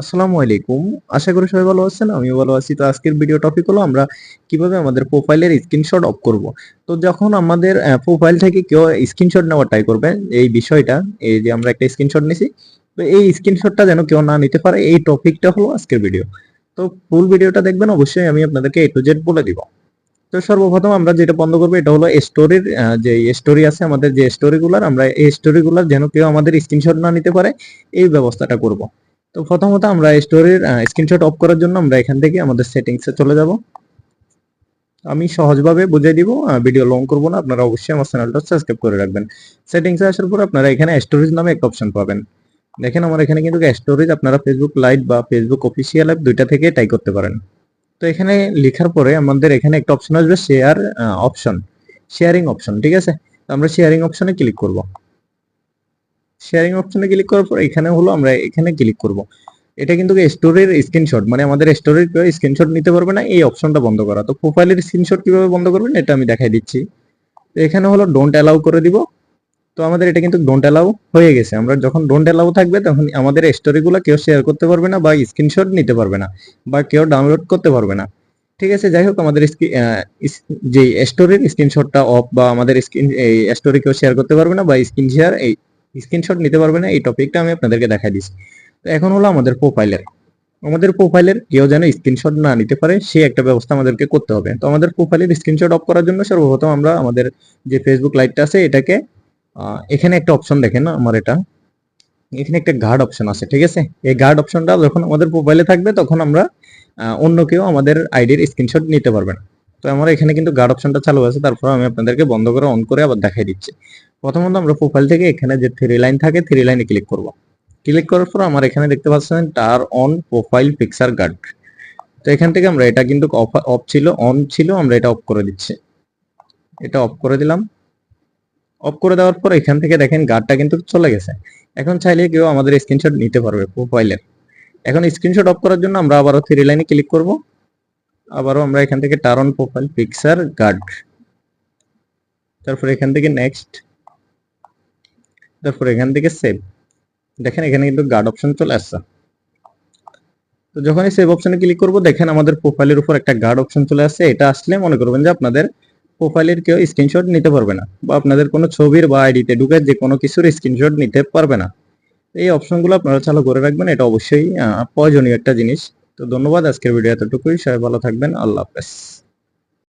আসসালামু আলাইকুম। আশা করি সবাই ভালো আছেন, আমিও ভালো আছি। তো আজকের ভিডিও টপিক হলো আমরা কীভাবে আমাদের প্রোফাইলের স্ক্রিনশট অফ করব। তো যখন আমাদের প্রোফাইল থেকে কেউ স্ক্রিনশট নেওয়ার ট্রাই করবে, এই বিষয়টা, এই যে আমরা একটা স্ক্রিনশট নিছি, তো এই স্ক্রিনশটটা যেন কেউ না নিতে পারে, এই টপিকটা হলো আজকের ভিডিও তো ফুল ভিডিওটা দেখবেন, অবশ্যই আমি আপনাদেরকে এ টু জেড বলে দিব। তো সর্বপ্রথম আমরা যেটা বন্ধ করব, এটা হলো স্টোরির যে স্টোরি আছে আমাদের, যে স্টোরিগুলার আমরা এই স্টোরিগুলার যেন কেউ আমাদের স্ক্রিনশট না নিতে পারে, এই ব্যবস্থাটা করব। তো প্রথমত আমরা স্টোরির স্ক্রিনশট অফ করার জন্য আমরা এখান থেকে আমাদের সেটিংসে চলে যাব। আমি সহজভাবে বুঝিয়ে দিব ভিডিও লং করব না, আপনারা অবশ্যই আমার চ্যানেলটা সাবস্ক্রাইব করে রাখবেন। সেটিংসে আসার পর আপনারা এখানে স্টোরেজ নামে একটা অপশন পাবেন। দেখেন আমার এখানে কিন্তু স্টোরেজ আপনারা ফেসবুক লাইট বা ফেসবুক অফিসিয়াল অ্যাপ দুইটা থেকে টাই করতে পারেন। তো এখানে লেখার পরে আমাদের এখানে একটা অপশন আসবে শেয়ার অপশন শেয়ারিং অপশন ঠিক আছে? আমরা শেয়ারিং অপশনে ক্লিক করব। শেয়ারিং অপশনে ক্লিক করার পর এখানে হলো আমরা এখানে ক্লিক করব। এটা কিন্তু স্টোরের স্ক্রিনশট মানে আমাদের স্টোরের কেউ স্ক্রিনশট নিতে পারবে না, এই অপশনটা বন্ধ করা। তো প্রোফাইলের স্ক্রিনশট কীভাবে বন্ধ করবেন এটা আমি দেখাই দিচ্ছি। তো এখানে হলো ডোন্ট অ্যালাউ করে দিব। তো আমাদের এটা কিন্তু ডোন্ট অ্যালাউ হয়ে গেছে। আমরা যখন ডোন্ট অ্যালাউ থাকবে তখন আমাদের স্টোরিগুলো কেউ শেয়ার করতে পারবে না বা স্ক্রিনশট নিতে পারবে না বা কেউ ডাউনলোড করতে পারবে না। ঠিক আছে, যাই হোক, আমাদের যে স্টোরির স্ক্রিনশটটা অফ বা আমাদের স্ক্রিন এই স্টোরি কেউ শেয়ার করতে পারবে না বা স্ক্রিন শেয়ার এই স্ক্রিনশট নিতে পারবে না, এই টপিকটা আমি আপনাদেরকে দেখাই দিচ্ছি। তো এখন হলো আমাদের প্রোফাইলের আমাদের প্রোফাইলের কেউ যেন স্ক্রিনশট না নিতে পারে, সেই একটা ব্যবস্থা আমাদেরকে করতে হবে। তো আমাদের প্রোফাইলের স্ক্রিনশট অফ করার জন্য সর্বপ্রথম আমরা আমাদের যে ফেসবুক লাইটটা আছে, এটাকে এখানে একটা অপশন দেখেন আমার এটা। এখানে একটা গার্ড অপশন আছে, ঠিক আছে? এই গার্ড অপশনটা যখন আমাদের প্রোফাইলে থাকবে, তখন আমরা অন্য কেউ আমাদের আইডির স্ক্রিনশট নিতে পারবে না। তো আমার এখানে কিন্তু গার্ড অপশনটা চালু আছে, তারপর আমি আপনাদেরকে বন্ধ করে অন করে আবার দেখাই দিচ্ছি। প্রথমত আমরা প্রোফাইল থেকে এখানে যে থ্রি লাইন থাকে থ্রি লাইনে ক্লিক করব। ক্লিক করার পর আমার এখানে দেখতে পাচ্ছেন টার অন প্রোফাইল পিকচার গার্ড তো এখান থেকে আমরা এটা কিন্তু অফ ছিল অন ছিল, আমরা এটা অফ করে দিচ্ছি। এটা অফ করে দিলাম। অফ করে দেওয়ার পর এখান থেকে দেখেন গার্ডটা কিন্তু চলে গেছে। এখন চাইলে কেউ আমাদের স্ক্রিনশট নিতে পারবে প্রোফাইলের এখন স্ক্রিনশট অফ করার জন্য আমরা আবারও থ্রি লাইনে ক্লিক করব। আবারও আমরা এখান থেকে টার অন প্রোফাইল পিকচার গার্ড তারপর এখান থেকে নেক্সট তারপর এখান থেকে সেভ দেখেন এখানে কিন্তু গার্ড অপশন চলে আসছে। তো যখন এই সেভ অপশনে ক্লিক করব, দেখেন আমাদের প্রোফাইলের উপর একটা গার্ড অপশন চলে আসছে। এটা আসলে মনে করবেন যে আপনাদের প্রোফাইলের কেউ স্ক্রিনশট নিতে পারবে না বা আপনাদের কোনো ছবির বা আইডিতে ঢুকে যে কোনো কিছুর স্ক্রিনশট নিতে পারবে না। এই অপশনগুলো আপনারা চালু করে রাখবেন, এটা অবশ্যই প্রয়োজনীয় একটা জিনিস। তো ধন্যবাদ আজকের ভিডিও এতটুকুই। সবাই ভালো থাকবেন। আল্লাহ হাফেজ।